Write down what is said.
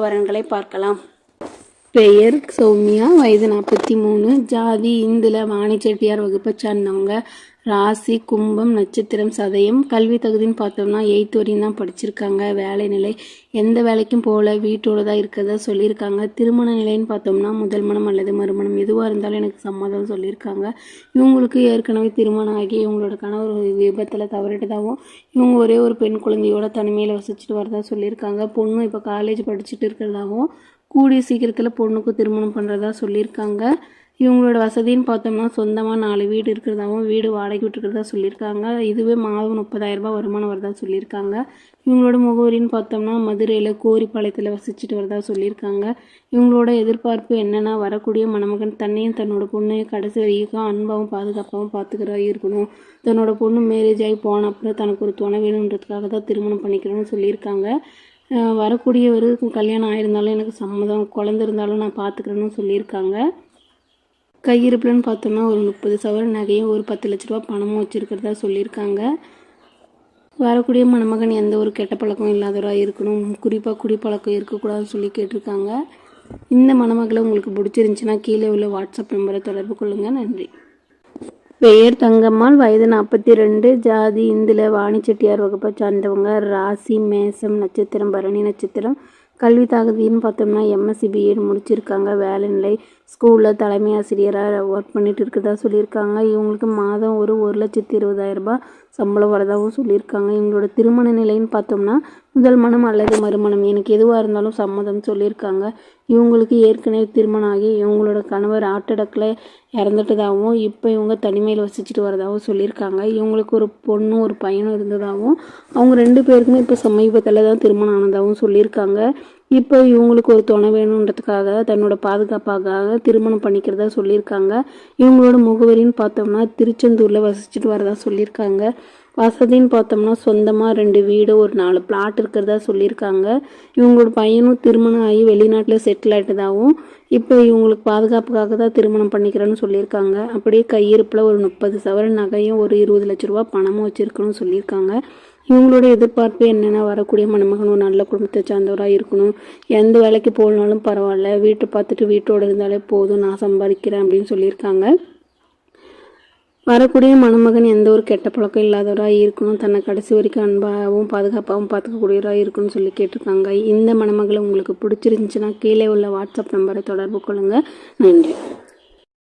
வரன்களை பார்க்கலாம். பெயர் சௌமியா வயது நாற்பத்தி மூணு ஜாதி இந்துல வாணி செட்டியார் வகுப்பை சார்ந்தவங்க. ராசி கும்பம் நட்சத்திரம் சதயம் கல்வி தகுதின்னு பார்த்தோம்னா எயித் வரையும் தான் படிச்சிருக்காங்க. வேலை நிலை எந்த வேலைக்கும் போகல வீட்டோட தான் இருக்கிறதா சொல்லியிருக்காங்க. திருமண நிலைன்னு பார்த்தோம்னா முதல் மனம் அல்லது மறுமணம் எதுவாக இருந்தாலும் எனக்கு சம்மதம் சொல்லியிருக்காங்க. இவங்களுக்கு ஏற்கனவே திருமணம் ஆகி இவங்களோட கணவர் ஒரு விபத்தில் தவறிட்டதாகவும் இவங்க ஒரே ஒரு பெண் குழந்தையோட தனிமையில் வசிச்சுட்டு வரதா சொல்லியிருக்காங்க. பொண்ணு இப்போ காலேஜ் படிச்சுட்டு இருக்கிறதாகவும் கூடிய சீக்கிரத்தில் பொண்ணுக்கு திருமணம் பண்ணுறதா சொல்லியிருக்காங்க. இவங்களோட வசதின்னு பார்த்தோம்னா சொந்தமாக நாலு வீடு இருக்கிறதாவும் வீடு வாடகை விட்டுருக்கிறதா சொல்லியிருக்காங்க. இதுவே மாதம் முப்பதாயிரம் ரூபாய் வருமானம் வரதா சொல்லியிருக்காங்க. இவங்களோட முகவரின்னு பார்த்தோம்னா மதுரையில் கோரிப்பாளையத்தில் வசிச்சுட்டு வரதா சொல்லியிருக்காங்க. இவங்களோட எதிர்பார்ப்பு என்னென்னா வரக்கூடிய மணமகன் தன்னையும் தன்னோட பொண்ணையும் கடைசி வரைக்கும் அன்பாகவும் பாதுகாப்பாகவும் பார்த்துக்கிறா இருக்கணும். தன்னோட பொண்ணு மேரேஜ் ஆகி போன அப்புறம் தனக்கு ஒரு துணை வேணுன்றதுக்காக தான் திருமணம் பண்ணிக்கிறோன்னு சொல்லியிருக்காங்க. அஹ் வரக்கூடியவர் கல்யாணம் ஆயிருந்தாலும் எனக்கு சம்மதம் குழந்த இருந்தாலும் நான் பார்த்துக்கிறேன்னு சொல்லியிருக்காங்க. கையிருப்புலன்னு பார்த்தோம்னா ஒரு முப்பது சவர நகையும் ஒரு பத்து லட்ச ரூபா பணமும் வச்சுருக்கிறதா சொல்லியிருக்காங்க. வரக்கூடிய மணமகன் எந்த ஒரு கெட்ட பழக்கம் இல்லாதவராக இருக்கணும். குறிப்பாக குடிப்பழக்கம் இருக்கக்கூடாதுன்னு சொல்லி கேட்டிருக்காங்க. இந்த மணமகளை உங்களுக்கு பிடிச்சிருந்துச்சின்னா கீழே உள்ள வாட்ஸ்அப் நம்பரை தொடர்பு கொள்ளுங்கள் நன்றி. பெயர் தங்கம்மாள். வயது நாற்பத்தி ரெண்டு ஜாதி இந்துல வாணி செட்டியார் வகுப்பை சார்ந்தவங்க. ராசி மேசம் நட்சத்திரம் பரணி நட்சத்திரம். கல்வி தகுதின்னு பார்த்தோம்னா எம்எஸ்சி பிஎட் முடிச்சிருக்காங்க. வேலை நிலை ஸ்கூலில் தலைமை ஆசிரியராக ஒர்க் பண்ணிட்டு இருக்கிறதா சொல்லியிருக்காங்க. இவங்களுக்கு மாதம் ஒரு ஒரு லட்சத்தி இருபதாயிரம் ரூபாய் சம்பளம் வரதாகவும் சொல்லியிருக்காங்க. இவங்களோட திருமண நிலைன்னு பார்த்தோம்னா முதல் மனம் அல்லது மறுமணம். எனக்கு எதுவாக இருந்தாலும் சம்மதம் சொல்லியிருக்காங்க. இவங்களுக்கு ஏற்கனவே திருமணம் ஆகி இவங்களோட கணவர் ஹார்ட் இறந்துட்டதாகவும் இப்போ இவங்க தனிமையில் வசிச்சுட்டு வரதாகவும் சொல்லியிருக்காங்க. இவங்களுக்கு ஒரு பொண்ணும் ஒரு பையனும் இருந்ததாகவும் அவங்க ரெண்டு பேருக்குமே இப்போ சமீபத்தில் தான் திருமணம் ஆனதாகவும் சொல்லியிருக்காங்க. இப்போ இவங்களுக்கு ஒரு துணை வேணுன்றதுக்காக தன்னோட பாதுகாப்பாக திருமணம் பண்ணிக்கிறதா சொல்லியிருக்காங்க. இவங்களோட முகவரின்னு பார்த்தோம்னா திருச்செந்தூரில் வசிச்சுட்டு வரதா சொல்லியிருக்காங்க. வசதின்னு பார்த்தோம்னா சொந்தமாக ரெண்டு வீடு ஒரு நாலு பிளாட் இருக்கிறதா சொல்லியிருக்காங்க. இவங்களோட பையனும் திருமணம் ஆகி வெளிநாட்டில் செட்டில் ஆகிட்டதாகவும் இப்போ இவங்களுக்கு பாதுகாப்புக்காக தான் திருமணம் பண்ணிக்கிறேன்னு சொல்லியிருக்காங்க. அப்படியே கையிருப்பில் ஒரு முப்பது சவரன் நகையும் ஒரு இருபது லட்ச ரூபா பணமும் வச்சுருக்கணும்னு சொல்லியிருக்காங்க. இவங்களோட எதிர்பார்ப்பு என்னென்னா வரக்கூடிய மணமகன் ஒரு நல்ல குடும்பத்தை சார்ந்தவராக இருக்கணும். எந்த வேலைக்கு போகலனாலும் பரவாயில்ல. வீட்டை பார்த்துட்டு வீட்டோடு இருந்தாலே போதும். நான் சம்பாதிக்கிறேன் அப்படின்னு சொல்லியிருக்காங்க. வரக்கூடிய மணமகன் எந்த ஒரு கெட்ட பழக்கம் இல்லாதவராக இருக்கணும். தன்னை கடைசி வரைக்கும் அன்பாகவும் பாதுகாப்பாகவும் பார்த்துக்கக்கூடியவராக இருக்கணும்னு சொல்லி கேட்டிருக்காங்க. இந்த மணமகளை உங்களுக்கு பிடிச்சிருந்துச்சுன்னா கீழே உள்ள வாட்ஸ்அப் நம்பரை தொடர்பு கொள்ளுங்கள் நன்றி.